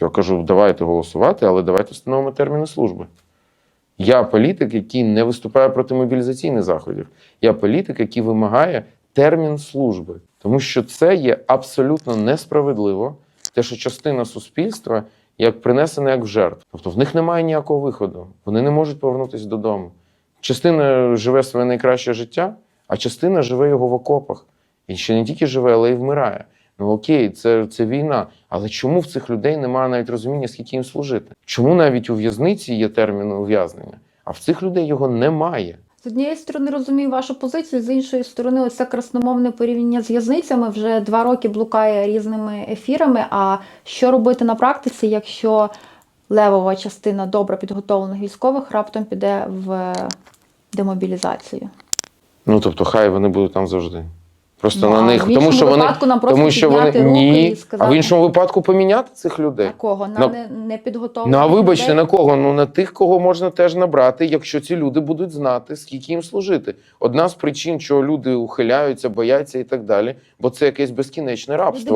Я кажу, давайте голосувати, але давайте встановимо терміни служби. Я політик, який не виступає проти мобілізаційних заходів. Я політик, який вимагає термін служби. Тому що це є абсолютно несправедливо, те, що частина суспільства як принесена як в жертву. Тобто в них немає ніякого виходу. Вони не можуть повернутися додому. Частина живе своє найкраще життя, а частина живе його в окопах. І ще не тільки живе, але й вмирає. Ну окей, це, це війна. Але чому в цих людей немає навіть розуміння, скільки їм служити? Чому навіть у в'язниці є термін ув'язнення, а в цих людей його немає? З однієї сторони розумію вашу позицію, з іншої сторони, ось це красномовне порівняння з в'язницями вже два роки блукає різними ефірами. А що робити на практиці, якщо левова частина добре підготовлених військових раптом піде в демобілізацію? Ну тобто, хай вони будуть там завжди. Просто да, на них, в тому що вони, нам тому що вони ні, і сказати- а в іншому випадку поміняти цих людей. На кого? На, На- не, непідготовлених Ну а вибачте, людей? на кого? Ну на тих, кого можна теж набрати, якщо ці люди будуть знати, скільки їм служити. Одна з причин, чого люди ухиляються, бояться і так далі, бо це якесь безкінечне рабство.